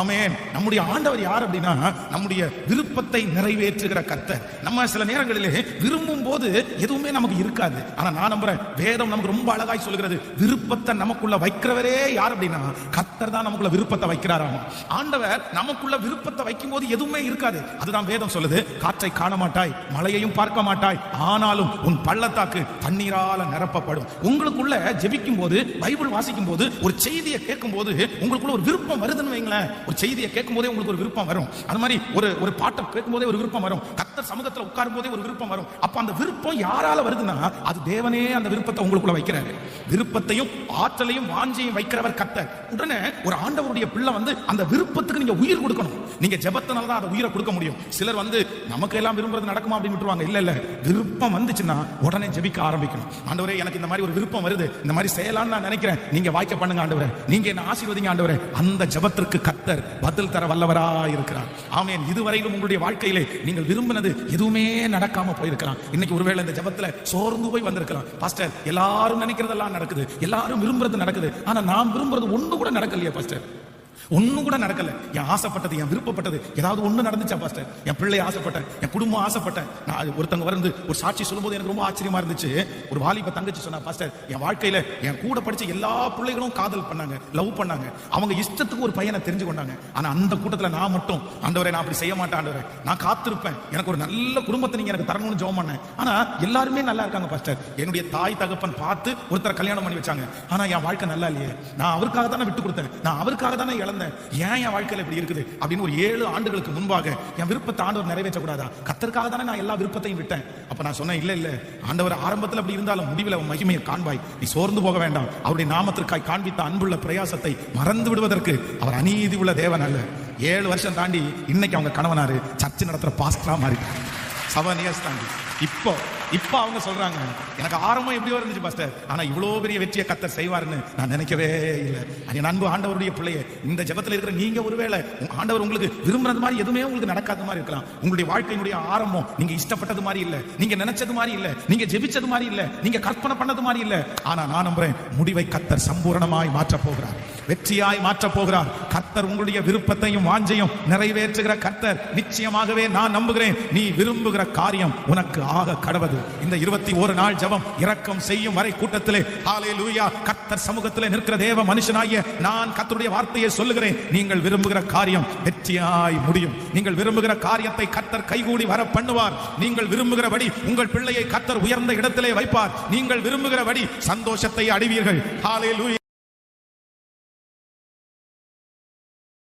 ஆமேன். நம்முடைய ஆண்டவர் யார் அப்படின்னா நம்முடைய விருப்பத்தை நிறைவேற்றுகிற கர்த்தர். நம்ம சில நேரங்களிலே விரும்பும் போது எதுவுமே நமக்கு இருக்காது. ஆனா நான் நம்புறேன் வேதம் நமக்கு ரொம்ப அழகாய் சொல்கிறது விருப்பத்தை நமக்குள்ள வைக்கிறவரே யார் அப்படின்னா கர்த்தர் தான் நமக்குள்ள விருப்பத்தை வைக்கிறாராமா. ஆண்டவர் நமக்குள்ள விருப்பத்தை வைக்கும் போது எதுவுமே இருக்காது. அதுதான் வேதம் சொல்லுது காற்றை காண மாட்டாய் மழையையும் பார்க்க மாட்டாய் ஆனாலும் உன் பள்ளத்தாக்கு தண்ணீரால நிரப்பப்படும். உங்களுக்குள்ள ஜெபிக்கும் போது பைபிள் வாசிக்கும் போது ஒரு செய்தியை கேட்கும் போது உங்களுக்குள்ள ஒரு விருப்பம் வருதுன்னு வைங்களேன் ஒரு செய்தியை கேட்கும் போதே உங்களுக்கு ஒரு விருப்பம் வரும். அது மாதிரி ஒரு ஒரு பாட்டை கேட்கும் போதே ஒரு விருப்பம் வரும். கத்தர் சமூகத்தில் உட்காரும் போதே ஒரு விருப்பம் வரும். அப்ப அந்த விருப்பம் யாரால வருதுன்னா அது தேவனே அந்த விருப்பத்தை உங்களுக்குள்ள வைக்கிறாரு. விருப்பத்தையும் ஆற்றலையும் வாஞ்சையும் வைக்கிறவர் கத்தர் உடனே ஒரு ஆண்டவருடைய பிள்ளை வந்து அந்த விருப்பத்துக்கு நீங்க உயிர் கொடுக்கணும். நீங்க ஜெபத்தினால தான் அதை உயிரை கொடுக்க முடியும். சிலர் வந்து நமக்கு எல்லாம் விரும்புறது நடக்குமா? அப்படின்னு விட்டுருவாங்க. இல்ல இல்ல. விருப்பம் வந்துச்சுன்னா உடனே ஜெபிக்க ஆரம்பிக்கணும். ஆண்டவரே எனக்கு இந்த மாதிரி ஒரு விருப்பம் வருது. இந்த மாதிரி செய்யலாம்னு நான் நினைக்கிறேன். நீங்க வாய்க்க பண்ணுங்க ஆண்டவரே. நீங்க என்ன ஆசீர்வதிங்க ஆண்டவரே. அந்த ஜெபத்திற்கு கர்த்தர் பதில் தர வல்லவரா இருக்கிறார் ஆமேன். இதுவரையிலும் உங்களுடைய வாழ்க்கையிலே நீங்கள் விரும்பினது எதுவுமே நடக்காம போயிருக்கலாம். இன்னைக்கு ஒருவேளை இந்த ஜெபத்துல சோர்ந்து போய் வந்திருக்கலாம். பாஸ்டர் எல்லாரும் நினைக்கிறதெல்லாம் நடக்குது. எல்லாரும் விரும்புறது நடக்குது. ஆனா நான் விரும்புறது ஒண்ணு கூட நடக்கலையே பாஸ்டர். ஒண்ணும் கூட நடக்கல. என் ஆசைப்பட்டது என் விருப்பப்பட்டது ஏதாவது ஒண்ணு நடந்துச்சா பாஸ்டர் என் பிள்ளை ஆசைப்பட்டேன் என் குடும்பம் ஆசைப்பட்டேன். நான் ஒருத்தங்க வந்து ஒரு சாட்சி சொல்லும்போது எனக்கு ரொம்ப ஆச்சரியமா இருந்துச்சு. ஒரு வாலிப தங்கச்சி சொன்னா பாஸ்டர் என் வாழ்க்கையில என் கூட படிச்ச எல்லா பிள்ளைகளும் காதல் பண்ணாங்க லவ் பண்ணாங்க. அவங்க இஷ்டத்துக்கு ஒரு பையனை தெரிஞ்சு கொண்டாங்க. ஆனா அந்த கூட்டத்துல நான் மட்டும் அந்தவரை நான் அப்படி செய்ய மாட்டேன் நான் காத்திருப்பேன். எனக்கு ஒரு நல்ல குடும்பத்தை நீங்க எனக்கு தரணும்னு ஜோம் பண்ணேன். ஆனா எல்லாருமே நல்லா இருக்காங்க பாஸ்டர் என்னுடைய தாய் தகப்பன் பார்த்து ஒருத்தர் கல்யாணம் பண்ணி வச்சாங்க. ஆனா என் வாழ்க்கை நல்லா இல்லையே. நான் அவருக்காக தானே விட்டு கொடுத்தேன். நான் அவருக்காக தானே இழந்தேன் ஏன் என் வாழ்க்கையில இப்படி இருக்குது? அப்படின்னு ஒரு ஏழு ஆண்டுகளுக்கு முன்பாக என் விருப்பத்தை ஆண்டவர் நிறைவேற்றக்கூடாதா? கத்தருக்காக தானே நான் எல்லா விருப்பத்தையும் விட்டேன். அப்ப நான் சொன்னேன் இல்ல இல்ல ஆண்டவர் ஆரம்பத்தில் அப்படி இருந்தாலும் முடிவில் உன் மகிமையை காண்பாய். நீ சோர்ந்து போக வேண்டாம். அவருடைய நாமத்திற்காய் காண்பித்த அன்புள்ள பிரயாசத்தை மறந்து விடுவதற்கு அவர் அநீதி உள்ள தேவன் அல்ல. ஏழு வருஷம் தாண்டி இன்னைக்கு அவங்க கணவனாரு சர்ச்சு நடத்துற பாஸ்டரா மாறி செவன் இயர்ஸ் தாண்டி இப்போ இப்போ அவங்க சொல்றாங்க எனக்கு ஆரம்பம் எப்படியோ இருந்துச்சு பாஸ்டர் ஆனா இவ்வளோ பெரிய வெற்றியை கத்தர் செய்வார்னு நான் நினைக்கவே இல்லை. அது அன்பு ஆண்டவருடைய பிள்ளையே இந்த ஜெபத்தில் இருக்கிற நீங்க ஒருவேளை ஆண்டவர் உங்களுக்கு விரும்புறது மாதிரி எதுவுமே உங்களுக்கு நடக்காத மாதிரி இருக்கலாம். உங்களுடைய வாழ்க்கையினுடைய ஆரம்பம் நீங்க இஷ்டப்பட்டது மாதிரி இல்லை நீங்க நினைச்சது மாதிரி இல்லை நீங்க ஜெபிச்சது மாதிரி இல்லை நீங்க கற்பனை பண்ணது மாதிரி இல்லை. ஆனா நான் நம்புறேன் முடிவை கத்தர் சம்பூரணமாய் மாற்ற போகிறார். வெற்றியாய் மாற்றப் போகிறார். கர்த்தர் உங்களுடைய விருப்பத்தையும் வாஞ்சையும் நிறைவேற்றுகிற கர்த்தர். நிச்சயமாகவே நான் நம்புகிறேன். நீ விரும்புகிற காரியம் உனக்கு ஆக கடவது. இந்த இருபத்தி ஒரு நாள் ஜெபம் இரக்கம் செய்யும் வரை கூட்டத்திலே ஆலே லூயா கர்த்தர் சமூகத்திலே நிற்கிற தேவ மனுஷனாகிய நான் கர்த்தருடைய வார்த்தையை சொல்லுகிறேன். நீங்கள் விரும்புகிற காரியம் வெற்றியாய் முடியும். நீங்கள் விரும்புகிற காரியத்தை கர்த்தர் கைகூடி வர பண்ணுவார். நீங்கள் விரும்புகிறபடி உங்கள் பிள்ளையை கர்த்தர் உயர்ந்த இடத்திலே வைப்பார். நீங்கள் விரும்புகிறபடி சந்தோஷத்தை அடைவீர்கள். ஹாலே